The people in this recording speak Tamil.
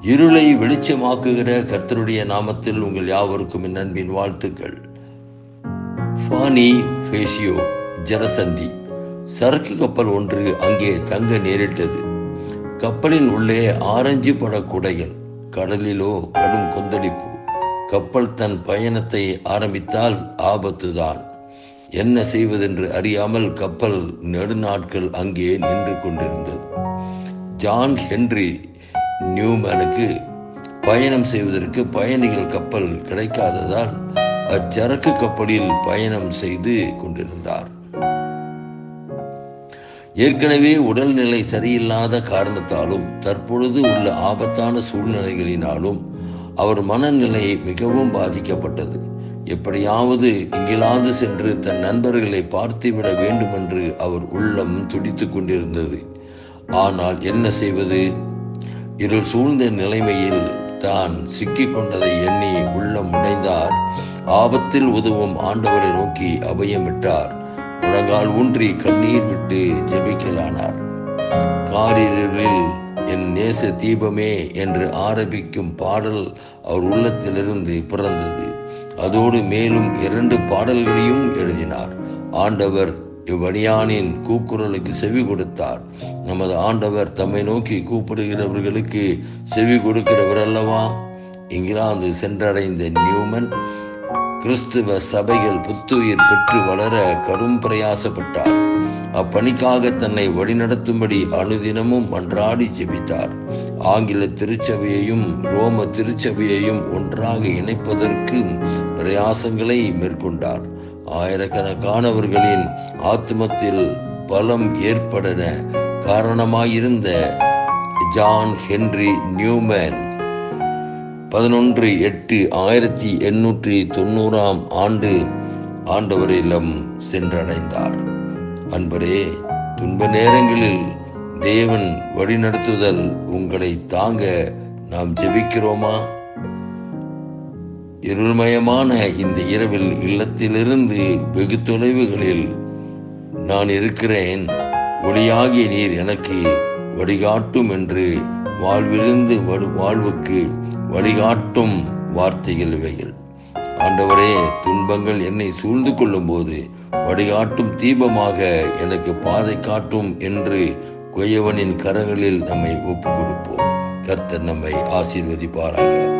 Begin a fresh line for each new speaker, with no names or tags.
இருளை வெளிச்சமாக்குகிற கர்த்தருடைய நாமத்தில் உங்கள் யாவருக்கும் என் அன்பின் வாழ்த்துக்கள். ஃபானி ஃபேஷியோ ஜலசந்தி. சரக்கு கப்பல் ஒன்று அங்கே தங்க நேரிட்டது. கப்பலின் உள்ளே ஆரஞ்சு பட குடைகள் கடலிலோ கடும் கொந்தளிப்பு. கப்பல் தன் பயணத்தை ஆரம்பித்தால் ஆபத்துதான் என்ன செய்வதென்று அறியாமல் கப்பல் நெடுநாட்கள் அங்கே நின்று கொண்டிருந்தது. ஜான் ஹென்றி நியூமேனுக்கு பயணம் செய்வதற்கு பயணிகள் கப்பல் கிடைக்காததால் அச்சரக்கு கப்பலில் பயணம் செய்து கொண்டிருந்தார். ஏற்கனவே உடல்நிலை சரியில்லாத காரணத்தாலும் தற்பொழுது உள்ள ஆபத்தான சூழ்நிலைகளினாலும் அவர் மனநிலை மிகவும் பாதிக்கப்பட்டது. எப்படியாவது இங்கிலாந்து சென்று தன் நண்பர்களை பார்த்துவிட வேண்டுமென்று அவர் உள்ளம் துடித்துக் கொண்டிருந்தது. ஆனால் என்ன செய்வது? இருள் சூழ்ந்த நிலைமையில் தான் சிக்கிக் கொண்டதை எண்ணி உள்ளம் உடைந்தார். ஆபத்தில் உதவும் ஆண்டவரை நோக்கி அபயமிட்டார். முழங்கால் ஊன்றி கண்ணீர் விட்டு ஜெபிக்கலானார். காரிருளில் என் நேச தீபமே என்று ஆரம்பிக்கும் பாடல் அவர் உள்ளத்திலிருந்து பிறந்தது. அதோடு மேலும் இரண்டு பாடல்களையும் எழுதினார். ஆண்டவர் இவ்வணியானின் கூக்குரலுக்கு செவி கொடுத்தார். நமது ஆண்டவர் தம்மை நோக்கி கூப்பிடுகிறவர்களுக்கு செவி கொடுக்கிறவர் அல்லவா? இங்கிலாந்து சென்றடைந்த நியூமன் கிறிஸ்துவ சபைகள் புத்துயிர் பெற்று வளர கடும் பிரயாசப்பட்டார். அப்பணிக்காக தன்னை வழிநடத்தும்படி அனுதினமும் மன்றாடி ஜெபித்தார். ஆங்கில திருச்சபையையும் ரோம திருச்சபையையும் ஒன்றாக இணைப்பதற்கு பிரயாசங்களை மேற்கொண்டார். ஆயிரக்கணக்கானவர்களின் ஆத்மத்தில் பலம் ஏற்பட காரணமாயிருந்த ஜான் ஹென்றி நியூமேன் பதினொன்று எட்டு ஆயிரத்தி எண்ணூற்றி தொண்ணூறாம் ஆண்டு ஆண்டவரிடம் சென்றடைந்தார். அன்பரே துன்ப நேரங்களில் தேவன் வழிநடத்துதல் உங்களை தாங்க நாம் ஜெபிக்கிறோமா? இருள்மயமான இந்த இரவில் இல்லத்திலிருந்து வெகு தொலைவுகளில் நான் இருக்கிறேன். ஒளியாகிய நீர் எனக்கு வழிகாட்டும் என்று வாழ்விலிருந்து வாழ்வுக்கு வழிகாட்டும் வார்த்தைகள் இவைகள். ஆண்டவரே துன்பங்கள் என்னை சூழ்ந்து கொள்ளும் போது வழிகாட்டும் தீபமாக எனக்கு பாதை காட்டும் என்று குயவனின் கரங்களில் நம்மை ஒப்புக் கொடுப்போம் கர்த்தர் நம்மை ஆசீர்வதிப்பாராக.